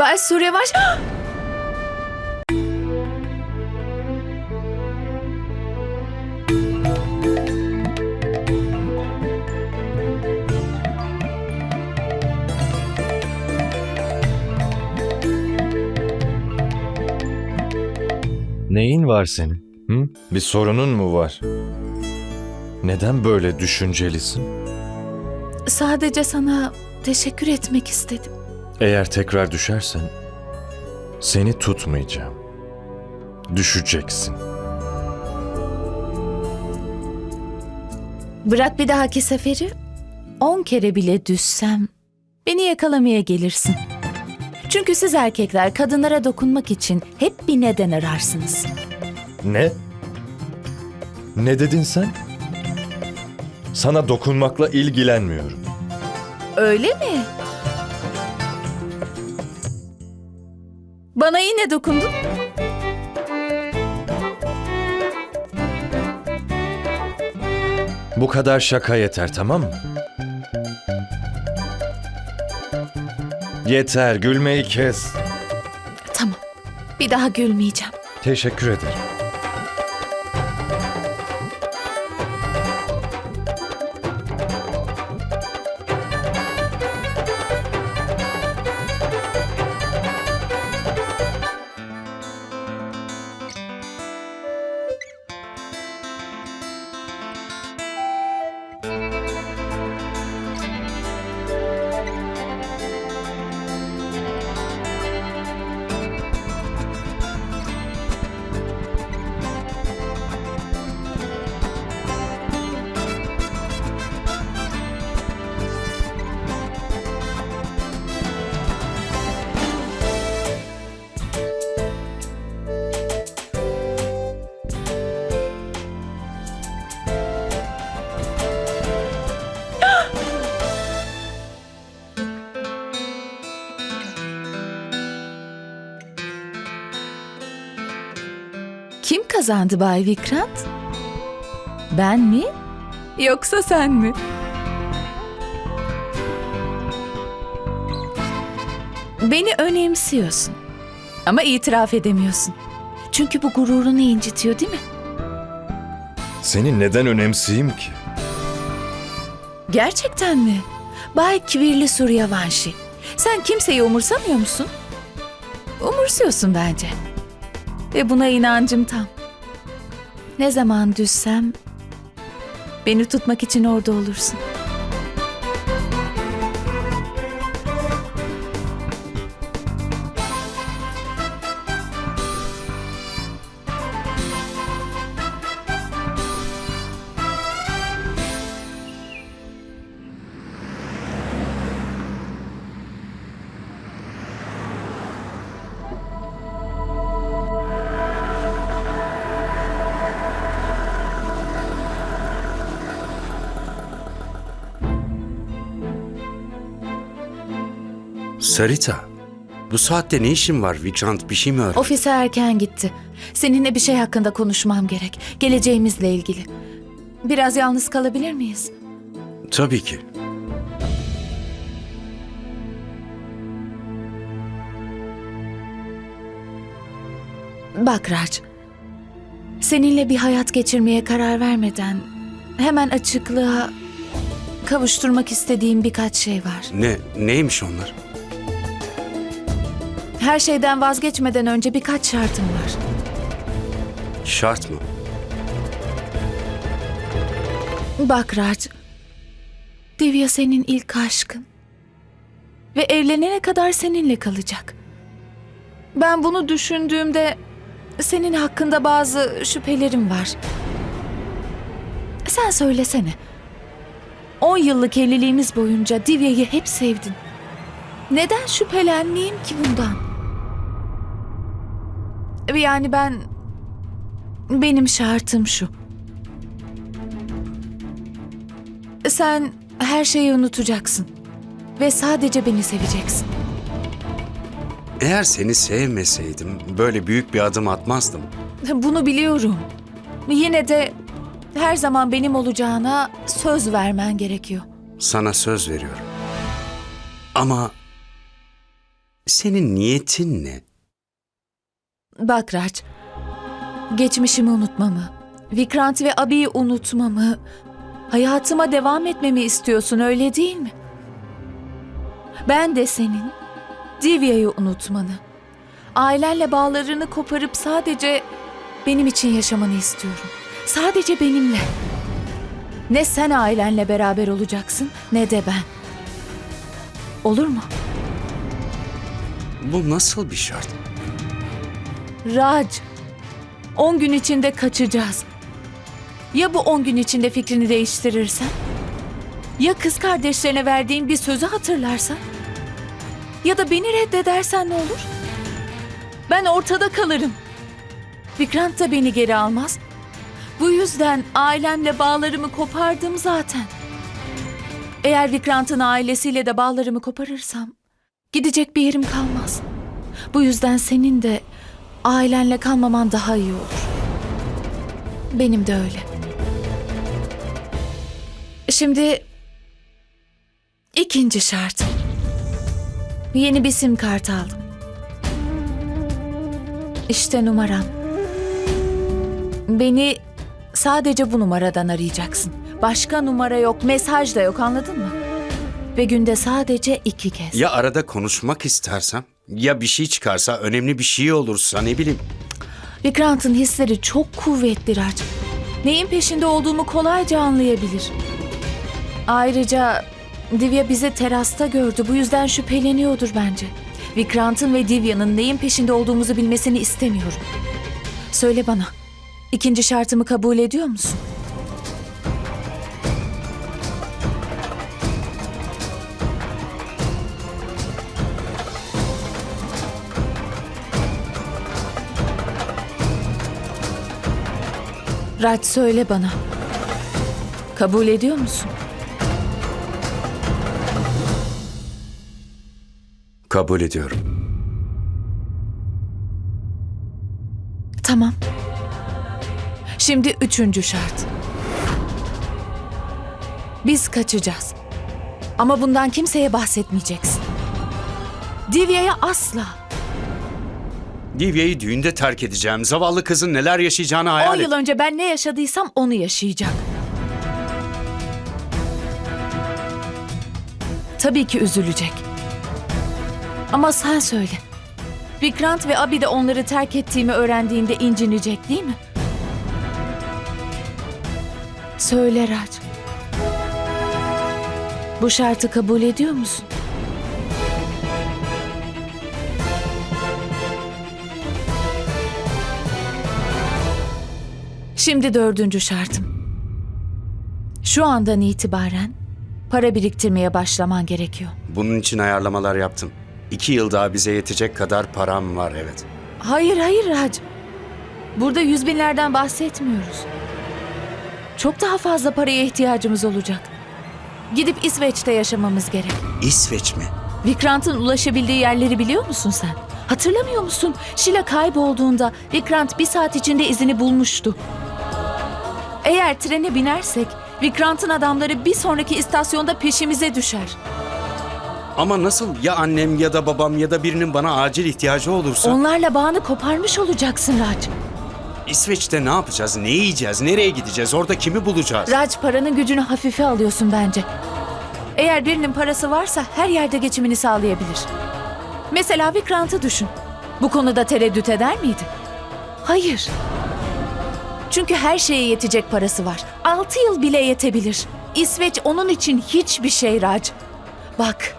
Bay Suryavanş... Neyin var senin? Hı? Bir sorunun mu var? Neden böyle düşüncelisin? Sadece sana teşekkür etmek istedim. Eğer tekrar düşersen seni tutmayacağım. Düşeceksin. Bırak bir dahaki seferi on kere bile düşsem beni yakalamaya gelirsin. Çünkü siz erkekler kadınlara dokunmak için hep bir neden ararsınız. Ne? Ne dedin sen? Sana dokunmakla ilgilenmiyorum. Öyle mi? Bana yine dokundun. Bu kadar şaka yeter tamam mı? Yeter gülmeyi kes. Tamam. Bir daha gülmeyeceğim. Teşekkür ederim. Kazandı Bay Vikrant? Ben mi? Yoksa sen mi? Beni önemsiyorsun. Ama itiraf edemiyorsun. Çünkü bu gururunu incitiyor değil mi? Seni neden önemseyeyim ki? Gerçekten mi? Bay Kibirli Suryavanşi. Sen kimseyi umursamıyor musun? Umursuyorsun bence. Ve buna inancım tam. Ne zaman düşsem beni tutmak için orada olursun. Sarita, bu saatte ne işin var? Vikrant bir şey mi öğrendi? Ofise erken gitti. Seninle bir şey hakkında konuşmam gerek. Geleceğimizle ilgili. Biraz yalnız kalabilir miyiz? Tabii ki. Bak Raj. Seninle bir hayat geçirmeye karar vermeden hemen açıklığa kavuşturmak istediğim birkaç şey var. Ne, neymiş onlar? Her şeyden vazgeçmeden önce birkaç şartım var. Şart mı? Bak Raj. Divya senin ilk aşkın. Ve evlenene kadar seninle kalacak. Ben bunu düşündüğümde senin hakkında bazı şüphelerim var. Sen söylesene. 10 yıllık evliliğimiz boyunca Divya'yı hep sevdin. Neden şüphelenmeyeyim ki bundan? Yani ben... Benim şartım şu. Sen her şeyi unutacaksın. Ve sadece beni seveceksin. Eğer seni sevmeseydim böyle büyük bir adım atmazdım. Bunu biliyorum. Yine de her zaman benim olacağına söz vermen gerekiyor. Sana söz veriyorum. Ama senin niyetin ne? Bak Raj, geçmişimi unutmamı, Vikrant ve Abi'yi unutmamı, hayatıma devam etmemi istiyorsun öyle değil mi? Ben de senin Divya'yı unutmanı, ailenle bağlarını koparıp sadece benim için yaşamanı istiyorum. Sadece benimle. Ne sen ailenle beraber olacaksın ne de ben. Olur mu? Bu nasıl bir şart? Raj, 10 gün içinde kaçacağız. Ya bu 10 gün içinde fikrini değiştirirsen? Ya kız kardeşlerine verdiğin bir sözü hatırlarsan? Ya da beni reddedersen ne olur? Ben ortada kalırım. Vikrant da beni geri almaz. Bu yüzden ailemle bağlarımı kopardım zaten. Eğer Vikrant'ın ailesiyle de bağlarımı koparırsam gidecek bir yerim kalmaz. Bu yüzden senin de ailenle kalmaman daha iyi olur. Benim de öyle. Şimdi ikinci şart. Yeni bir sim kart aldım. İşte numaram. Beni sadece bu numaradan arayacaksın. Başka numara yok, mesaj da yok anladın mı? Ve günde sadece iki kez. Ya arada konuşmak istersem? Ya bir şey çıkarsa, önemli bir şey olursa ne bileyim. Vikrant'ın hisleri çok kuvvetli Raj. Neyin peşinde olduğumu kolayca anlayabilir. Ayrıca Divya bizi terasta gördü. Bu yüzden şüpheleniyordur bence. Vikrant'ın ve Divya'nın neyin peşinde olduğumuzu bilmesini istemiyorum. Söyle bana. ikinci şartımı kabul ediyor musun? Raj söyle bana. Kabul ediyor musun? Kabul ediyorum. Tamam. Şimdi üçüncü şart. Biz kaçacağız. Ama bundan kimseye bahsetmeyeceksin. Divya'ya asla. Divya'yı düğünde terk edeceğim. Zavallı kızın neler yaşayacağını hayal 10 et. yıl önce ben ne yaşadıysam onu yaşayacak. Tabii ki üzülecek. Ama sen söyle. Vikrant ve Abi de onları terk ettiğimi öğrendiğinde incinecek değil mi? Söyle Raj. Bu şartı kabul ediyor musun? Şimdi dördüncü şartım. Şu andan itibaren para biriktirmeye başlaman gerekiyor. Bunun için ayarlamalar yaptım. İki yıl daha bize yetecek kadar param var evet. Hayır hayır Raj. Burada yüz binlerden bahsetmiyoruz. Çok daha fazla paraya ihtiyacımız olacak. Gidip İsveç'te yaşamamız gerek. İsveç mi? Vikrant'ın ulaşabildiği yerleri biliyor musun sen? Hatırlamıyor musun? Şila kaybolduğunda Vikrant bir saat içinde izini bulmuştu. Eğer trene binersek Vikrant'ın adamları bir sonraki istasyonda peşimize düşer. Ama nasıl ya annem ya da babam ya da birinin bana acil ihtiyacı olursa? Onlarla bağını koparmış olacaksın Raj. İsveç'te ne yapacağız? Ne yiyeceğiz? Nereye gideceğiz? Orada kimi bulacağız? Raj paranın gücünü hafife alıyorsun bence. Eğer birinin parası varsa her yerde geçimini sağlayabilir. Mesela Vikrant'ı düşün. Bu konuda tereddüt eder miydi? Hayır. Çünkü her şeye yetecek parası var. Altı yıl bile yetebilir. İsveç onun için hiçbir şey Raj. Bak,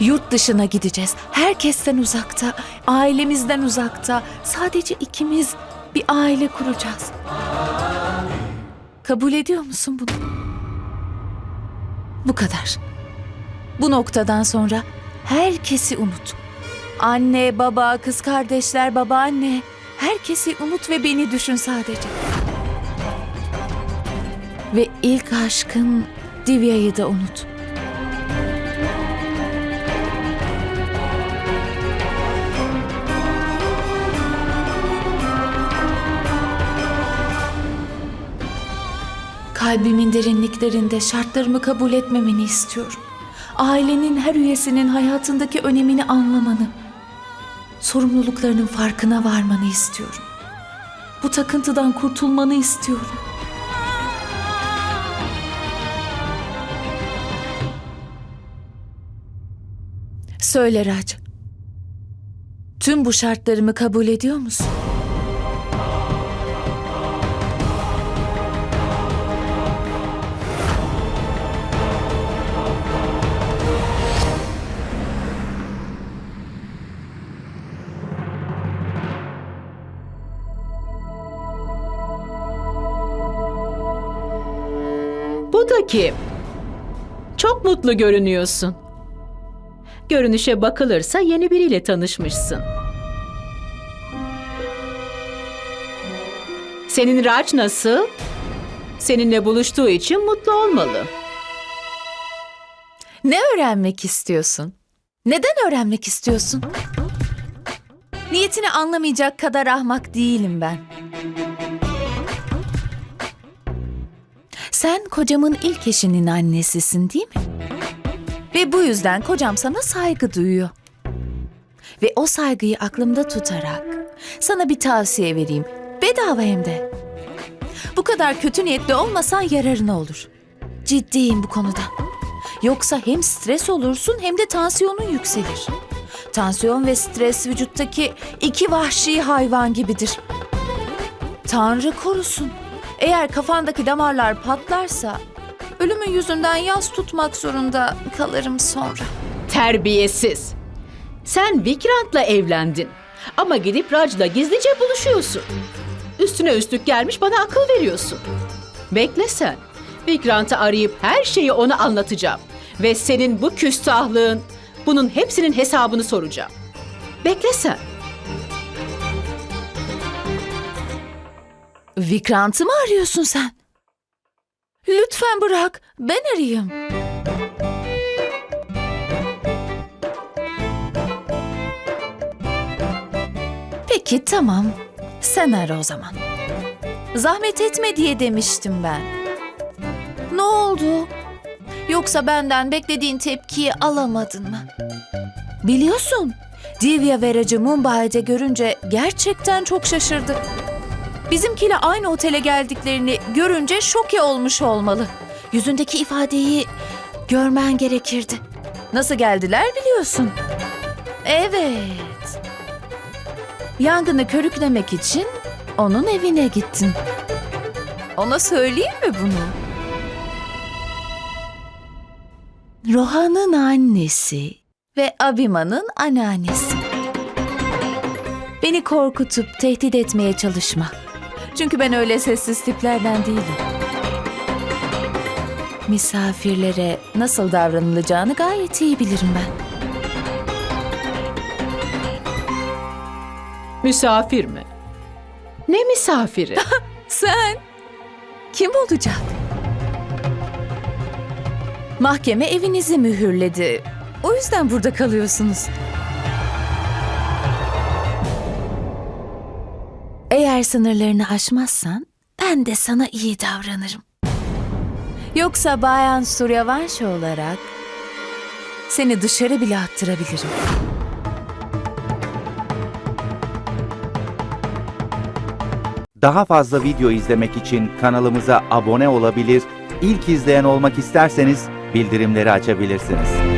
yurt dışına gideceğiz. Herkesten uzakta, ailemizden uzakta. Sadece ikimiz bir aile kuracağız. Kabul ediyor musun bunu? Bu kadar. Bu noktadan sonra herkesi unut. Anne, baba, kız kardeşler, babaanne. Herkesi unut ve beni düşün sadece. Ve ilk aşkın Divya'yı da unut. Kalbimin derinliklerinde şartlarımı kabul etmemeni istiyorum. Ailenin her üyesinin hayatındaki önemini anlamanı Sorumluluklarının farkına varmanı istiyorum. Bu takıntıdan kurtulmanı istiyorum. Söyle Rac. Tüm bu şartlarımı kabul ediyor musun? Bu da kim? Çok mutlu görünüyorsun. Görünüşe bakılırsa yeni biriyle tanışmışsın. Senin Raj nasıl? Seninle buluştuğu için mutlu olmalı. Ne öğrenmek istiyorsun? Neden öğrenmek istiyorsun? Niyetini anlamayacak kadar ahmak değilim ben. Sen kocamın ilk eşinin annesisin değil mi? Ve bu yüzden kocam sana saygı duyuyor. Ve o saygıyı aklımda tutarak sana bir tavsiye vereyim. Bedava hem de. Bu kadar kötü niyetli olmasan yararına olur. Ciddiyim bu konuda. Yoksa hem stres olursun hem de tansiyonun yükselir. Tansiyon ve stres vücuttaki iki vahşi hayvan gibidir. Tanrı korusun. Eğer kafandaki damarlar patlarsa ölümün yüzünden yas tutmak zorunda kalırım sonra. Terbiyesiz. Sen Vikrant'la evlendin. Ama gidip Raj'la gizlice buluşuyorsun. Üstüne üstlük gelmiş bana akıl veriyorsun. Bekle sen. Vikrant'ı arayıp her şeyi ona anlatacağım. Ve senin bu küstahlığın, bunun hepsinin hesabını soracağım. Bekle sen. Vikrant'ı mı arıyorsun sen? Lütfen bırak, ben arayayım. Peki tamam, sen ara o zaman. Zahmet etme diye demiştim ben. Ne oldu? Yoksa benden beklediğin tepkiyi alamadın mı? Biliyorsun, Divya ve Racı Mumbai'de görünce gerçekten çok şaşırdı. Bizimkiyle aynı otele geldiklerini görünce şoke olmuş olmalı. Yüzündeki ifadeyi görmen gerekirdi. Nasıl geldiler biliyorsun. Evet. Yangını körüklemek için onun evine gittin. Ona söyleyeyim mi bunu? Rohan'ın annesi ve Abima'nın anneannesi. Beni korkutup tehdit etmeye çalışma. Çünkü ben öyle sessiz tiplerden değilim. Misafirlere nasıl davranılacağını gayet iyi bilirim ben. Misafir mi? Ne misafiri? Sen kim olacak? Mahkeme evinizi mühürledi. O yüzden burada kalıyorsunuz. Eğer sınırlarını aşmazsan ben de sana iyi davranırım. Yoksa Bayan Suryavanshi olarak seni dışarı bile attırabilirim. Daha fazla video izlemek için kanalımıza abone olabilir, ilk izleyen olmak isterseniz bildirimleri açabilirsiniz.